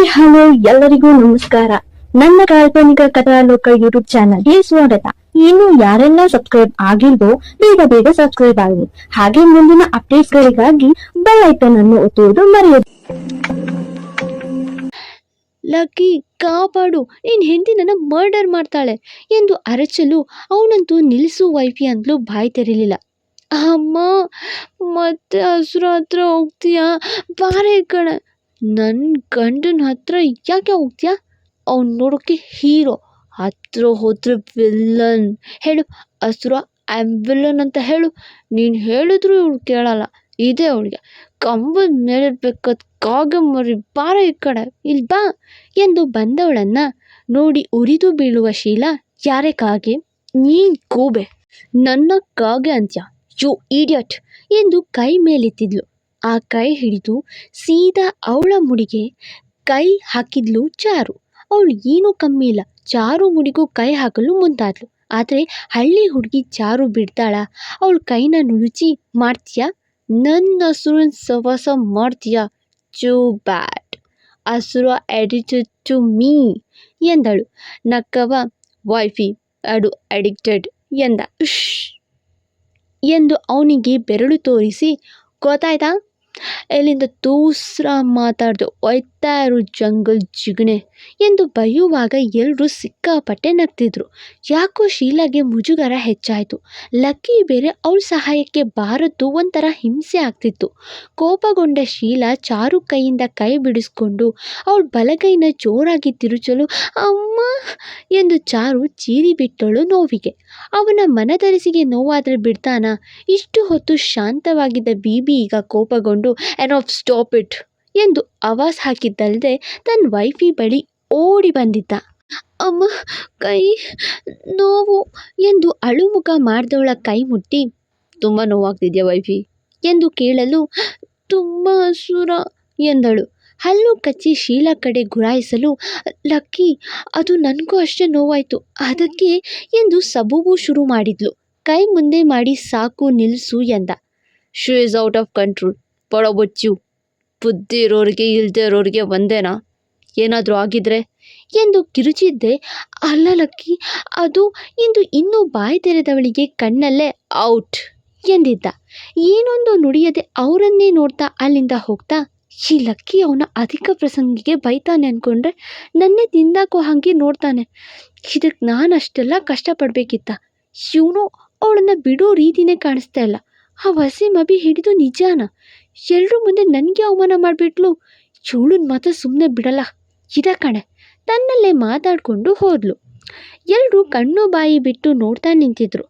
Hi hello ಎಲ್ಲರಿಗೂ ನಮಸ್ಕಾರ. ನನ್ನ ಕಾಲ್ಪನಿಕ ಕಥಾಲೋಕ ಯೂಟ್ಯೂಬ್ ಚಾನಲ್ಗೆ ಸ್ವಾಗತ. ಇನ್ನು ಯಾರೆಲ್ಲ ಸಬ್ಸ್ಕ್ರೈಬ್ ಆಗಿಲ್ವೋ ಬೇಗ ಬೇಗ ಸಬ್ಸ್ಕ್ರೈಬ್ ಆಗಿ ಹಾಗೆ ಮುಂದಿನ ಅಪ್ಡೇಟ್ಸ್ ಗಳಿಗಾಗಿ ಬೆಲ್ ಐಕನ್ ಅನ್ನು ಒತ್ತುವುದು ಮರೆಯದು. ಲಕ್ಕಿ, ಕಾಪಾಡು. ನಿನ್ನ ಹೆಂಡತಿ ನನ್ನ ಮರ್ಡರ್ ಮಾಡ್ತಾಳೆ ಎಂದು ಅರಚಲು ಅವನಂತೂ ನಿಲ್ಲಿಸು ವೈಫಿ ಅಂತಲೂ ಬಾಯಿ ತೆರೀಲಿಲ್ಲ. ಅಮ್ಮ, ಮತ್ತೆ ಹಸುರ ಹತ್ರ ಹೋಗ್ತೀಯಾ? ಬಾರೆ ಕಣೆ. ನನ್ನ ಗಂಡನ ಹತ್ರ ಯಾಕೆ ಹೋಗ್ತೀಯಾ? ಅವ್ನು ನೋಡೋಕ್ಕೆ ಹೀರೋ. ಹತ್ರ ಹೋದ್ರೆ ವಿಲ್ಲನ್ ಹೇಳು, ಹಸ್ರ ಆ್ಯಮ್ ವಿಲ್ಲನ್ ಅಂತ ಹೇಳು. ನೀನು ಹೇಳಿದ್ರು ಇವಳು ಕೇಳಲ್ಲ. ಇದೆ ಅವಳಿಗೆ. ಕಂಬದ ಮೇಲಿರ್ಬೇಕಾದ ಕಾಗೆ ಮರಿ ಬಾರ ಈ ಕಡೆ. ಇಲ್ಲಿ ಬಾ ಎಂದು ಬಂದವಳನ್ನ ನೋಡಿ ಉರಿದು ಬೀಳುವ ಶೀಲ, ಯಾರೇ ಕಾಗೆ? ನೀನು ಗೋಬೆ. ನನ್ನ ಕಾಗೆ ಅಂತ್ಯ? ಯು ಇಡಿಯಟ್ ಎಂದು ಕೈ ಮೇಲೆತ್ತಿದ್ಲು ಆ ಕೈ ಹಿಡಿದು ಸೀದಾ ಅವಳ ಮುಡಿಗೆ ಕೈ ಹಾಕಿದ್ಲು ಚಾರು. ಅವಳು ಏನೂ ಕಮ್ಮಿ ಇಲ್ಲ. ಚಾರು ಮುಡಿಗೂ ಕೈ ಹಾಕಲು ಮುಂದಾದ್ಲು. ಆದರೆ ಹಳ್ಳಿ ಹುಡುಗಿ ಚಾರು ಬಿಡ್ತಾಳ. ಅವಳು ಕೈನ ನುಣುಚಿ, ಮಾಡ್ತೀಯ? ನನ್ನ ಹಸುರನ್ ಸವಾಸ ಮಾಡ್ತೀಯ? ಚೂ ಬ್ಯಾಡ್ ಹಸುರ ಅಡಿಕ್ಟೆಡ್ ಟು ಮೀ ಎಂದಳು. ನಕ್ಕವ ವೈಫಿ ಅಡು ಅಡಿಕ್ಟೆಡ್ ಎಂದ. ಉಶ್ ಎಂದು ಅವನಿಗೆ ಬೆರಳು ತೋರಿಸಿ, ಗೊತ್ತಾಯ್ತಾ? ಎಲ್ಲಿಂದ ತೂಸ್ರ ಮಾತಾಡ್ದು ಒಯ್ತಾ ಇರು ಜಂಗಲ್ ಜಿಗಣೆ ಎಂದು ಬಯ್ಯುವಾಗ ಎಲ್ಲರೂ ಸಿಕ್ಕಾಪಟ್ಟೆ ನಗ್ತಿದ್ರು. ಯಾಕೋ ಶೀಲಾಗೆ ಮುಜುಗರ ಹೆಚ್ಚಾಯಿತು. ಲಕ್ಕಿ ಬೇರೆ ಅವಳ ಸಹಾಯಕ್ಕೆ ಬಾರದ್ದು ಒಂಥರ ಹಿಂಸೆ ಆಗ್ತಿತ್ತು. ಕೋಪಗೊಂಡ ಶೀಲಾ ಚಾರು ಕೈಯಿಂದ ಕೈ ಬಿಡಿಸ್ಕೊಂಡು ಅವಳ ಬಲಗೈನ ಜೋರಾಗಿ ತಿರುಚಲು ಅಮ್ಮ ಎಂದು ಚಾರು ಚೀರಿ ಬಿಟ್ಟಳು ನೋವಿಗೆ. ಅವನ ಮನದರಿಸಿಗೆ ನೋವಾದರೆ ಬಿಡ್ತಾನ? ಇಷ್ಟು ಹೊತ್ತು ಶಾಂತವಾಗಿದ್ದ ಬೀಬಿ ಈಗ ಕೋಪಗೊಂಡು ಆ್ಯನ್ ಆಫ್ ಸ್ಟಾಪ್ ಇಟ್ ಎಂದು ಆವಾಜ್ ಹಾಕಿದ್ದಲ್ಲದೆ ತನ್ನ ವೈಫಿ ಬಳಿ ಓಡಿ ಬಂದಿದ್ದ. ಅಮ್ಮ, ಕೈ ನೋವು ಎಂದು ಅಳುಮುಖ ಮಾಡಿದವಳ ಕೈ ಮುಟ್ಟಿ, ತುಂಬ ನೋವಾಗ್ತಿದ್ಯಾ ವೈಫಿ ಎಂದು ಕೇಳಲು, ತುಂಬ ಹಸುರ ಎಂದಳು. ಹಲ್ಲು ಕಚ್ಚಿ ಶೀಲಾ ಕಡೆ ಗುರಾಯಿಸಲು, ಲಕ್ಕಿ, ಅದು ನನಗೂ ಅಷ್ಟೇ ನೋವಾಯಿತು, ಅದಕ್ಕೆ ಎಂದು ಸಬೂಬು ಶುರು ಮಾಡಿದ್ಲು. ಕೈ ಮುಂದೆ ಮಾಡಿ ಸಾಕು ನಿಲ್ಲಿಸು ಎಂದ. Shoe is out of control ಪಡಬೊಚ್ಚು. ಬುದ್ಧಿ ಇರೋರಿಗೆ ಇಲ್ಲದೆ ಇರೋರಿಗೆ ಒಂದೇನಾ? ಏನಾದರೂ ಆಗಿದ್ರೆ? ಎಂದು ಕಿರುಚಿದ್ದೆ. ಅಲ್ಲ ಲಕ್ಕಿ ಅದು ಇಂದು ಇನ್ನೂ ಬಾಯಿ ತೆರೆದವಳಿಗೆ ಕಣ್ಣಲ್ಲೇ ಔಟ್ ಎಂದಿದ್ದ. ಏನೊಂದು ನುಡಿಯದೆ ಅವರನ್ನೇ ನೋಡ್ತಾ ಅಲ್ಲಿಂದ ಹೋಗ್ತಾ, ಈ ಲಕ್ಕಿ ಅವನ ಅಧಿಕ ಪ್ರಸಂಗಿಗೆ ಬೈತಾನೆ ಅಂದ್ಕೊಂಡ್ರೆ ನನ್ನೇ ತಿಂದಾಕೋ ಹಾಗೆ ನೋಡ್ತಾನೆ. ಇದಕ್ಕೆ ನಾನು ಅಷ್ಟೆಲ್ಲ ಕಷ್ಟಪಡಬೇಕಿತ್ತ. ಇವನು ಅವಳನ್ನು ಬಿಡೋ ರೀತಿನೇ ಕಾಣಿಸ್ತಾ ಇಲ್ಲ. ಆ ವಸೀಮ್ ಅಭಿ ಹಿಡಿದು ನಿಜಾನ? ಎಲ್ಲರೂ ಮುಂದೆ ನನಗೆ ಅವಮಾನ ಮಾಡಿಬಿಟ್ಲು. ಇವಳನ್ನ ಮಾತ್ರ ಸುಮ್ಮನೆ ಬಿಡಲ್ಲ. ಇದ ಕಣೆ, ತನ್ನಲ್ಲೇ ಮಾತಾಡಿಕೊಂಡು ಹೋದ್ಲು. ಎಲ್ಲರೂ ಕಣ್ಣು ಬಾಯಿ ಬಿಟ್ಟು ನೋಡ್ತಾ ನಿಂತಿದ್ರು.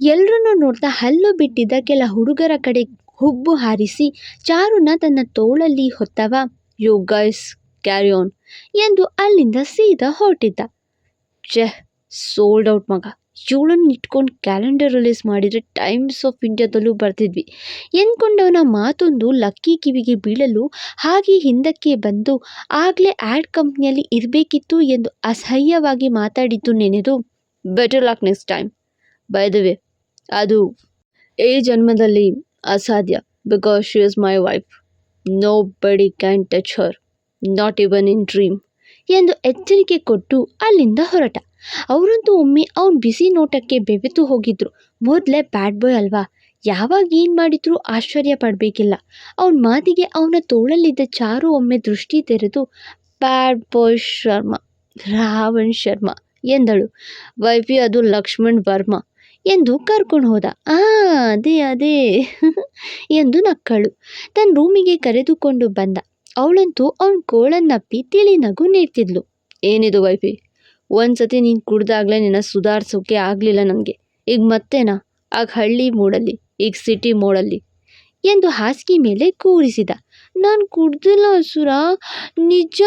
ಎಲ್ಲರನ್ನೂ ನೋಡ್ತಾ ಹಲ್ಲು ಬಿಟ್ಟಿದ್ದ ಕೆಲ ಹುಡುಗರ ಕಡೆ ಹುಬ್ಬು ಹಾರಿಸಿ ಚಾರುನ ತನ್ನ ತೋಳಲ್ಲಿ ಹೊತ್ತವ ಯು ಗೈಸ್ ಕ್ಯಾರಿ ಆನ್ ಎಂದು ಅಲ್ಲಿಂದ ಸೀದಾ ಹೊರಟಿದ್ದ. ಜೆಹ್ ಸೋಲ್ಡ್ ಔಟ್ ಮಗ. ಇವಳನ್ನು ಇಟ್ಕೊಂಡು ಕ್ಯಾಲೆಂಡರ್ ರಿಲೀಸ್ ಮಾಡಿದರೆ ಟೈಮ್ಸ್ ಆಫ್ ಇಂಡಿಯಾದಲ್ಲೂ ಬರ್ತಿದ್ವಿ. ಎಂದ್ಕೊಂಡವನ ಮಾತೊಂದು ಲಕ್ಕಿ ಕಿವಿಗೆ ಬೀಳಲು ಹಾಗೆ ಹಿಂದಕ್ಕೆ ಬಂದು ಆಗಲೇ ಆ್ಯಡ್ ಕಂಪ್ನಿಯಲ್ಲಿ ಇರಬೇಕಿತ್ತು ಎಂದು ಅಸಹ್ಯವಾಗಿ ಮಾತಾಡಿದ್ದು ನೆನೆದು better luck next time by the way ಅದು ಈ ಜನ್ಮದಲ್ಲಿ ಅಸಾಧ್ಯ. Because she is my wife nobody can touch her not even in dream ಎಂದು ಎಚ್ಚರಿಕೆ ಕೊಟ್ಟು ಅಲ್ಲಿಂದ ಹೊರಟ. ಅವರಂತೂ ಒಮ್ಮೆ ಅವನ ಬಿಸಿ ನೋಟಕ್ಕೆ ಬೆವೆತು ಹೋಗಿದ್ರು. ಮೊದಲೇ ಬ್ಯಾಡ್ ಬಾಯ್ ಅಲ್ವಾ? ಯಾವಾಗ ಏನು ಮಾಡಿದರೂ ಆಶ್ಚರ್ಯ ಪಡಬೇಕಿಲ್ಲ. ಅವನ ಮಾತಿಗೆ ಅವನ ತೋಳಲ್ಲಿದ್ದ ಚಾರು ಒಮ್ಮೆ ದೃಷ್ಟಿ ತೆರೆದು, ಬ್ಯಾಡ್ ಬಾಯ್ ಶರ್ಮ, ರಾವಣ್ ಶರ್ಮಾ, ಎಂದಳು. ವೈಫಿ, ಅದು ಲಕ್ಷ್ಮಣ್ ವರ್ಮಾ, ಎಂದು ಕರ್ಕೊಂಡು ಹೋದ. ಆ, ಅದೇ ಅದೇ, ಎಂದು ನಕ್ಕಳು. ತನ್ನ ರೂಮಿಗೆ ಕರೆದುಕೊಂಡು ಬಂದ. ಅವಳಂತೂ ಅವನ ಕೋಳನ್ನಪ್ಪಿ ತಿಳಿ ನಗು ನೀಡ್ತಿದ್ಲು. ಏನಿದು ವೈಫಿ? ಒಂದ್ಸತಿ ನೀನು ಕುಡ್ದಾಗಲೇ ನಿನ್ನ ಸುಧಾರಿಸೋಕೆ ಆಗಲಿಲ್ಲ ನನಗೆ. ಈಗ ಮತ್ತೇನಾ? ಆಗ ಹಳ್ಳಿ ಮೂಡಲ್ಲಿ, ಈಗ ಸಿಟಿ ಮೋಡಲ್ಲಿ ಎಂದು ಹಾಸಿಗೆ ಮೇಲೆ ಕೂರಿಸಿದ. ನಾನು ಕುಡ್ದಿಲ್ಲ ಸುರ ನಿಜ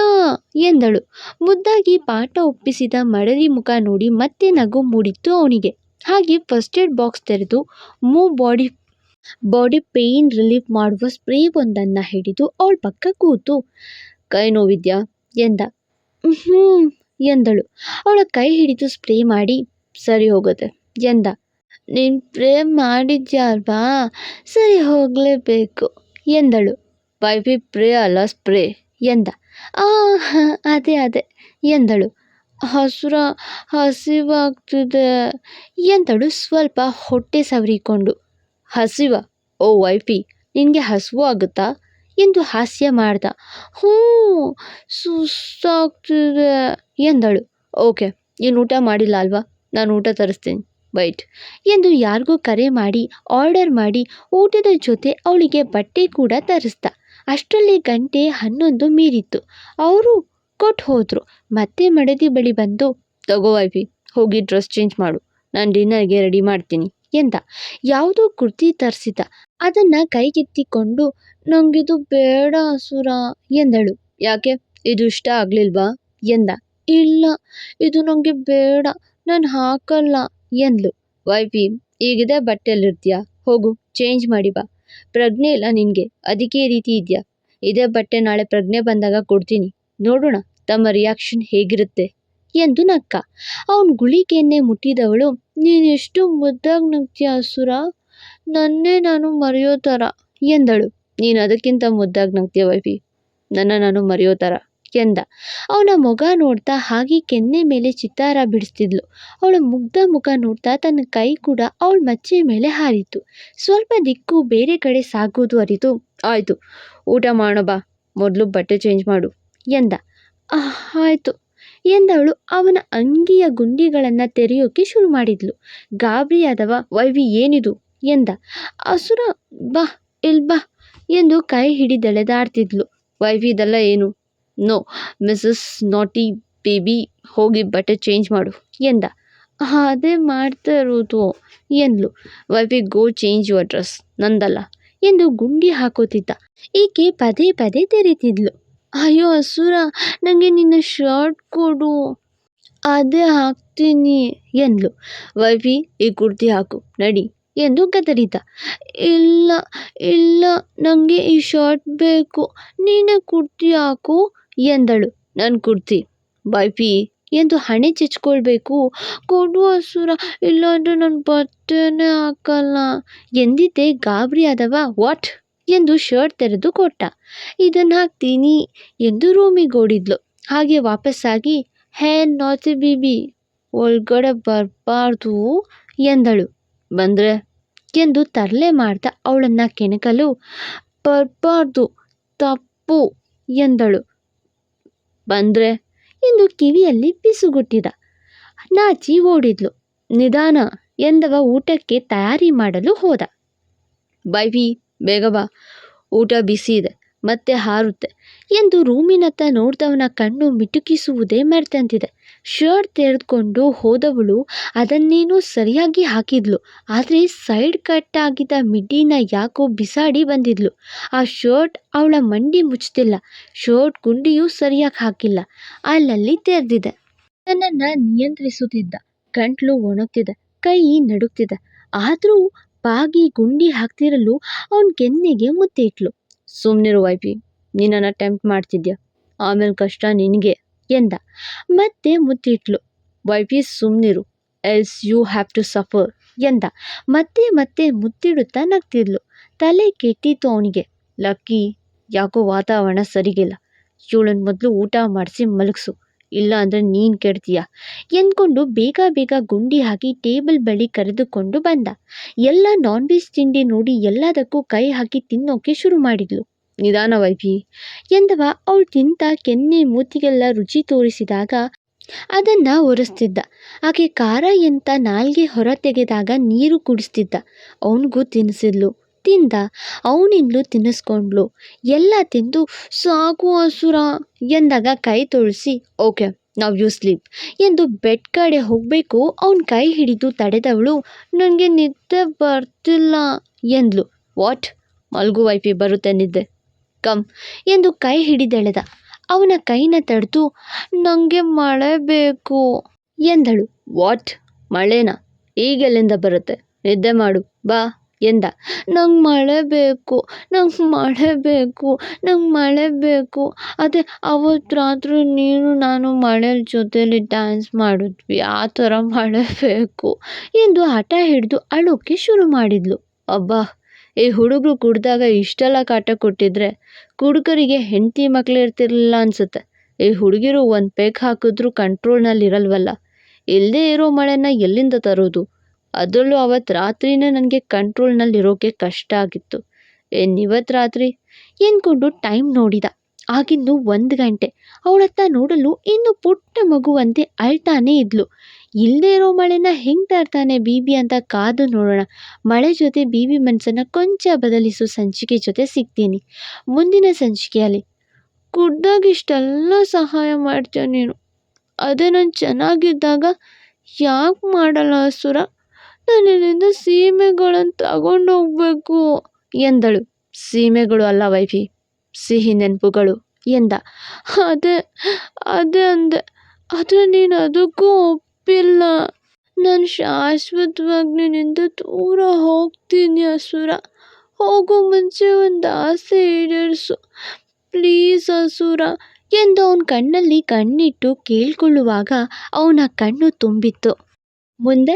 ಎಂದಳು. ಮುದ್ದಾಗಿ ಪಾಠ ಒಪ್ಪಿಸಿದ ಮಡದಿ ಮುಖ ನೋಡಿ ಮತ್ತೆ ನಗು ಮೂಡಿತ್ತು ಅವನಿಗೆ. ಹಾಗೆ ಫಸ್ಟ್ ಏಡ್ ಬಾಕ್ಸ್ ತೆರೆದು ಮೂ ಬಾಡಿ ಬಾಡಿ ಪೇಯ್ನ್ ರಿಲೀಫ್ ಮಾಡುವ ಸ್ಪ್ರೇ ಒಂದನ್ನು ಹಿಡಿದು ಅವಳ ಪಕ್ಕ ಕೂತು. ಕೈ ನೋವಿದ್ಯಾ? ಎಂದ. ಹ್ಞೂ ಎಂದಳು. ಅವಳ ಕೈ ಹಿಡಿದು ಸ್ಪ್ರೇ ಮಾಡಿ, ಸರಿ ಹೋಗುತ್ತೆ, ಎಂದ. ನೀನು ಪ್ರೇ ಮಾಡಿದ್ಯಾಲ್ವಾ? ಸರಿ, ಹೋಗಲೇಬೇಕು, ಎಂದಳು. ವೈಫಿ ಪ್ರೇ ಅಲ್ಲ ಸ್ಪ್ರೇ, ಎಂದ. ಆ, ಅದೇ ಅದೇ, ಎಂದಳು. ಹಸುರ ಹಸಿವಾಗ್ತಿದೆ, ಎಂದಳು. ಸ್ವಲ್ಪ ಹೊಟ್ಟೆ ಸವರಿಕೊಂಡು. ಹಸಿವ? ಓ ವೈಫಿ ನಿನಗೆ ಹಸಿವು ಆಗುತ್ತಾ ಎಂದು ಹಾಸ್ಯ ಮಾಡ್ದ. ಹ್ಞೂ, ಸುಸ್ತಾಗ್ತಿದೆ ಎಂದಳು. ಓಕೆ ಏನು ಊಟ ಮಾಡಿಲ್ಲ ಅಲ್ವಾ? ನಾನು ಊಟ ತರಿಸ್ತೀನಿ. ಬೈಟ್ ಎಂದು ಯಾರಿಗೂ ಕರೆ ಮಾಡಿ, ಆರ್ಡರ್ ಮಾಡಿ ಊಟದ ಜೊತೆ ಅವಳಿಗೆ ಬಟ್ಟೆ ಕೂಡ ತರಿಸ್ದ. ಅಷ್ಟರಲ್ಲಿ ಗಂಟೆ ಹನ್ನೊಂದು ಮೀರಿತ್ತು. ಅವರು ಕೊಟ್ಟು ಹೋದರು. ಮತ್ತೆ ಮಡದಿ ಬಳಿ ಬಂದು, ತಗೋ ಐಪಿ ಹೋಗಿ ಡ್ರೆಸ್ ಚೇಂಜ್ ಮಾಡು. ನಾನು ಡಿನ್ನರ್ಗೆ ರೆಡಿ ಮಾಡ್ತೀನಿ ಎಂದ. ಯಾವುದೋ ಕುರ್ತಿ ತರಿಸಿದ. ಅದನ್ನು ಕೈಗೆತ್ತಿಕೊಂಡು, ನಂಗಿದು ಬೇಡ ಅಸುರ ಎಂದಳು. ಯಾಕೆ? ಇದು ಇಷ್ಟ ಆಗಲಿಲ್ವಾ? ಎಂದ. ಇಲ್ಲ, ಇದು ನನಗೆ ಬೇಡ, ನಾನು ಹಾಕಲ್ಲ ಎಂದ್ಲು. ವೈಫಿ, ಈಗಿದೆ ಬಟ್ಟೆಯಲ್ಲಿರ್ತೀಯ? ಹೋಗು, ಚೇಂಜ್ ಮಾಡಿ ಬಾ. ಪ್ರಜ್ಞೆ ಇಲ್ಲ ನಿನಗೆ, ಅದಕ್ಕೆ ಈ ರೀತಿ ಇದೆಯಾ? ಇದೇ ಬಟ್ಟೆ ನಾಳೆ ಪ್ರಜ್ಞೆ ಬಂದಾಗ ಕೊಡ್ತೀನಿ. ನೋಡೋಣ, ತಮ್ಮ ರಿಯಾಕ್ಷನ್ ಹೇಗಿರುತ್ತೆ? ಎಂದು ನಕ್ಕ. ಅವನ ಗುಳಿಗೆಯನ್ನೇ ಮುಟ್ಟಿದವಳು ನೀನೆಷ್ಟು ಮುದ್ದಾಗಿ ನಗ್ತೀಯ ಸುರ ನನ್ನೇ ನಾನು ಮರೆಯೋ ಥರ ಎಂದಳು. ನೀನು ಅದಕ್ಕಿಂತ ಮುದ್ದಾಗಿ ನಗ್ತೀಯ ವೈಫಿ? ನನ್ನ ನಾನು ಮರೆಯೋ ಥರ ಎಂದ. ಅವನ ಮೊಗ ನೋಡ್ತಾ ಹಾಗೆ ಕೆನ್ನೆ ಮೇಲೆ ಚಿತ್ತಾರ ಬಿಡಿಸ್ತಿದ್ಲು. ಅವಳ ಮುಗ್ಧ ಮುಖ ನೋಡ್ತಾ ತನ್ನ ಕೈ ಕೂಡ ಅವಳ ಮಚ್ಚೆ ಮೇಲೆ ಹಾರಿತು ಸ್ವಲ್ಪ ದಿಕ್ಕು ಬೇರೆ ಕಡೆ ಸಾಗೋದು ಅರಿತು. ಆಯಿತು, ಊಟ ಮಾಡೋ ಬಾ, ಮೊದಲು ಬಟ್ಟೆ ಚೇಂಜ್ ಮಾಡು ಎಂದ. ಆಯಿತು ಎಂದವಳು ಅವನ ಅಂಗಿಯ ಗುಂಡಿಗಳನ್ನು ತೆರೆಯೋಕೆ ಶುರು ಮಾಡಿದ್ಲು. ಗಾಬರಿಯಾದವ ವೈವಿ ಏನಿದು? ಎಂದ. ಅಸುರ, ಬಾ, ಇಲ್ ಬಾ ಎಂದು ಕೈ ಹಿಡಿದೆಳೆದಾಡ್ತಿದ್ಲು ವೈಫ್, ಇದೆಲ್ಲ ಏನು? ನೋ, ಮಿಸಸ್ ನಾಟಿ ಬೇಬಿ, ಹೋಗಿ ಬಟ್ಟೆ ಚೇಂಜ್ ಮಾಡು ಎಂದ. ಅದೇ ಮಾಡ್ತಾ ಇರೋದು ಎಂದ್ಲು. Wifey, go change your dress, ನಂದಲ್ಲ ಎಂದು ಗುಂಡಿ ಹಾಕೋತಿದ್ದ ಈಕೆ ಪದೇ ಪದೇ ತೆರೀತಿದ್ಲು. ಅಯ್ಯೋ ಹಸುರ ನನಗೆ ನಿನ್ನ ಶರ್ಟ್ ಕೊಡು, ಅದೇ ಹಾಕ್ತೀನಿ ಎಂದ್ಲು. ವೈಫಿ, ಈ ಕುರ್ತಿ ಹಾಕು, ನಡಿ ಎಂದು ಗದರಿದ. ಇಲ್ಲ ಇಲ್ಲ ನನಗೆ ಈ ಶರ್ಟ್ ಬೇಕು. ನೀನೇ ಕುರ್ತಿ ಹಾಕು ಎಂದಳು. ನನ್ನ ಕುರ್ತಿ. ವೈಫಿ ಎಂದು ಹಣೆ ಚಚ್ಕೊಳ್ಬೇಕು. ಕೊಡು ಹಸುರ, ಇಲ್ಲಾಂದ್ರೆ ನನ್ನ ಬಟ್ಟೆನೇ ಹಾಕಲ್ಲ. ಎಂದಿದ್ದೆ ಗಾಬರಿಯಾದವ ವಾಟ್? ಎಂದು ಶರ್ಟ್ ತೆರೆದು ಕೊಟ್ಟ. ಇದನ್ನು ಹಾಕ್ತೀನಿ ಎಂದು ರೂಮಿಗೆ ಓಡಿದ್ಲು ಹಾಗೆ ವಾಪಸ್ಸಾಗಿ ಹೇ ನಾತಿ ಬಿಬಿ ಒಳಗಡೆ ಬರಬಾರ್ದು ಎಂದಳು. ಬಂದರೆ ಎಂದು ತರಲೆ ಮಾಡ್ತಾ ಅವಳನ್ನು ಕೆಣಕಲು ಬರಬಾರ್ದು ತಪ್ಪು ಎಂದಳು. ಬಂದರೆ ಎಂದು ಕಿವಿಯಲ್ಲಿ ಬಿಸುಗುಟ್ಟಿದ. ನಾಚಿ ಓಡಿದ್ಲು. ನಿಧಾನ ಎಂದವ ಊಟಕ್ಕೆ ತಯಾರಿ ಮಾಡಲು ಹೋದ. ಬೈಬಿ, ಬೇಗ ಊಟ ಬಿಸಿ ಇದೆ. ಮತ್ತೆ ಹಾರುತ್ತೆ. ಎಂದು ರೂಮಿನತ್ತ ನೋಡಿದವನ ಕಣ್ಣು ಮಿಟುಕಿಸುವುದೇ ಮರೆತಂತಿದೆ ಶರ್ಟ್ ತೆರೆದುಕೊಂಡು ಹೋದವಳು ಅದನ್ನೇನು ಸರಿಯಾಗಿ ಹಾಕಿದ್ಲು. ಆದರೆ ಸೈಡ್ ಕಟ್ ಆಗಿದ್ದ ಮಿಡ್ಡಿನ ಯಾಕೋ ಬಿಸಾಡಿ ಬಂದಿದ್ಲು. ಆ ಶರ್ಟ್ ಅವಳ ಮಂಡಿ ಮುಚ್ಚುತ್ತಿಲ್ಲ ಶರ್ಟ್ ಗುಂಡಿಯೂ ಸರಿಯಾಗಿ ಹಾಕಿಲ್ಲ. ಅಲ್ಲಲ್ಲಿ ತೆರೆದಿದೆ. ತನ್ನನ್ನು ನಿಯಂತ್ರಿಸುತ್ತಿದ್ದ. ಗಂಟ್ಲು ಒಣಗ್ತಿದೆ. ಕೈ ನಡುಗ್ತಿದೆ. ಆದರೂ ಬಾಗಿ ಗುಂಡಿ ಹಾಕ್ತಿರಲು ಅವನ ಕೆನ್ನೆಗೆ ಮುತ್ತಿಟ್ಲು. ಸುಮ್ಮನಿರು ವೈಪಿ ನೀನನ್ನು ಟೆಂಪ್ಟ್ ಮಾಡ್ತಿದ್ಯಾ? ಆಮೇಲೆ ಕಷ್ಟ ನಿನಗೆ ಎಂದ. ಮತ್ತೆ ಮುತ್ತಿಟ್ಲು. ವೈಪಿ ಸುಮ್ಮನಿರು else you have to suffer ಎಂದ. ಮತ್ತೆ ಮತ್ತೆ ಮುತ್ತಿಡುತ್ತಾ ನಗ್ತಿದ್ಲು. ತಲೆ ಕೆಟ್ಟಿತ್ತು ಅವನಿಗೆ. ಲಕ್ಕಿ, ಯಾಕೋ ವಾತಾವರಣ ಸರಿಗಿಲ್ಲ. ಇವಳನ್ನ ಮೊದಲು ಊಟ ಮಾಡಿಸಿ ಮಲಗಿಸು. ಇಲ್ಲ ಅಂದರೆ ನೀನು ಕೆಡ್ತೀಯ? ಎಂದ್ಕೊಂಡು ಬೇಗ ಬೇಗ ಗುಂಡಿ ಹಾಕಿ ಟೇಬಲ್ ಬಳಿ ಕರೆದುಕೊಂಡು ಬಂದ. ಎಲ್ಲ ನಾನ್ ವೆಜ್ ತಿಂಡಿ ನೋಡಿ ಎಲ್ಲದಕ್ಕೂ ಕೈ ಹಾಕಿ ತಿನ್ನೋಕೆ ಶುರು ಮಾಡಿದ್ಲು. ನಿಧಾನ ವೈಫಿ ಎಂದವ. ಅವಳು ತಿಂತ ಕೆನ್ನೆ ಮೂತಿಗೆಲ್ಲ ರುಚಿ ತೋರಿಸಿದಾಗ ಅದನ್ನ ಒರೆಸ್ತಿದ್ದ. ಆಕೆ ಖಾರ ಎಂತ ನಾಲ್ಗೆ ಹೊರ ತೆಗೆದಾಗ ನೀರು ಕುಡಿಸ್ತಿದ್ದ. ಅವನಿಗೂ ತಿನ್ನಿಸಿದ್ಲು ತಿಂದ ಅವನಿಂದ್ಲು ತಿನ್ನಿಸ್ಕೊಂಡ್ಲು. ಎಲ್ಲ ತಿಂದು ಸಾಕು ಹಸುರ ಎಂದಾಗ ಕೈ ತೊಳಸಿ, ಓಕೆ, ನಾವು ಯು ಸ್ಲೀಪ್ ಎಂದು ಬೆಡ್ ಕಡೆ ಹೋಗಬೇಕು, ಅವನ ಕೈ ಹಿಡಿದು ತಡೆದವಳು ನನಗೆ ನಿದ್ದೆ ಬರ್ತಿಲ್ಲ ಎಂದ್ಲು. ವಾಟ್? ಮಲ್ಗು ವೈಫಿ, ಬರುತ್ತೆ ನಿದ್ದೆ. ಕಮ್ ಎಂದು ಕೈ ಹಿಡಿದೆಳೆದ. ಅವನ ಕೈನ ತಡೆದು ನನಗೆ ಮಳೆ ಬೇಕು ಎಂದಳು. ವಾಟ್? ಮಳೆನಾ? ಈಗೆಲ್ಲಿಂದ ಬರುತ್ತೆ? ನಿದ್ದೆ ಮಾಡು, ಬಾ. ಎಂದ. ನಂಗೆ ಮಳೆ ಬೇಕು, ನಂಗೆ ಮಳೆ ಬೇಕು, ನಂಗೆ ಮಳೆ ಬೇಕು. ಅದೇ ಅವತ್ತು ರಾತ್ರಿ ನೀನು ನಾನು ಮಳೆಯ ಜೊತೇಲಿ ಡ್ಯಾನ್ಸ್ ಮಾಡಿದ್ವಿ, ಆ ಥರ ಮಳೆ ಬೇಕು. ಎಂದು ಹಠ ಹಿಡಿದು ಅಳೋಕ್ಕೆ ಶುರು ಮಾಡಿದ್ಲು. ಅಬ್ಬಾ, ಈ ಹುಡುಗರು ಕುಡ್ದಾಗ ಇಷ್ಟೆಲ್ಲ ಕಾಟ ಕೊಟ್ಟಿದ್ರೆ ಕುಡುಕರಿಗೆ ಹೆಂಡತಿ ಮಕ್ಳು ಇರ್ತಿರ್ಲಿಲ್ಲ ಅನ್ಸುತ್ತೆ. ಈ ಹುಡುಗಿರು ಒಂದು ಪೇಕ್ ಹಾಕಿದ್ರೂ ಕಂಟ್ರೋಲ್ನಲ್ಲಿ ಇರಲ್ವಲ್ಲ ಇಲ್ಲದೇ ಇರೋ ಮಳೆನ ಎಲ್ಲಿಂದ ತರೋದು? ಅದರಲ್ಲೂ ಅವತ್ತು ರಾತ್ರಿನೇ ನನಗೆ ಕಂಟ್ರೋಲ್ನಲ್ಲಿ ಇರೋಕ್ಕೆ ಕಷ್ಟ ಆಗಿತ್ತು. ಏನು ಇವತ್ತು ರಾತ್ರಿ? ಎಂದ್ಕೊಂಡು ಟೈಮ್ ನೋಡಿದ. ಆಗಿಂದು ಒಂದು ಗಂಟೆ. ಅವಳತ್ತ ನೋಡಲು ಇನ್ನು ಪುಟ್ಟ ಮಗುವಂತೆ ಅಳ್ತಾನೇ ಇದ್ಲು. ಇಲ್ಲದೆ ಇರೋ ಮಳೆನ ಹೆಂಗೆ ತರ್ತಾನೆ ಬೀಬಿ ಅಂತ ಕಾದು ನೋಡೋಣ. ಮಳೆ ಜೊತೆ ಬೀಬಿ ಮನಸ್ಸನ್ನು ಕೊಂಚ ಬದಲಿಸೋ ಸಂಚಿಕೆ ಜೊತೆ ಸಿಗ್ತೀನಿ. ಮುಂದಿನ ಸಂಚಿಕೆಯಲ್ಲಿ. ಇಷ್ಟೆಲ್ಲ ಸಹಾಯ ಮಾಡ್ತೀಯ ನೀನು. ಅದೇ ನಾನು ಚೆನ್ನಾಗಿದ್ದಾಗ ಯಾಕೆ ಮಾಡಲ್ಲ ಅಸುರ? ನಾನು ಸೀಮೆಗಳನ್ನು ತಗೊಂಡು ಹೋಗ್ಬೇಕು ಎಂದಳು. ಸೀಮೆಗಳು ಅಲ್ಲ ವೈಫಿ, ಸಿಹಿ ನೆನಪುಗಳು ಎಂದ. ಅದೇ ಅದೇ ಅಂದೆ, ಆದರೆ ನೀನು ಅದಕ್ಕೂ ಒಪ್ಪಿಲ್ಲ. ನಾನು ಶಾಶ್ವತವಾಗಿ ನಿನ್ನಿಂದ ದೂರ ಹೋಗ್ತೀನಿ ಅಸುರ. ಹೋಗೋ ಮುಂಚೆ ಒಂದು ಆಸೆ ಈಡೇರಿಸು. ಪ್ಲೀಸ್ ಹಸುರ ಎಂದು ಅವನ ಕಣ್ಣಲ್ಲಿ ಕಣ್ಣಿಟ್ಟು ಕೇಳಿಕೊಳ್ಳುವಾಗ ಅವನ ಕಣ್ಣು ತುಂಬಿತ್ತು. ಮುಂದೆ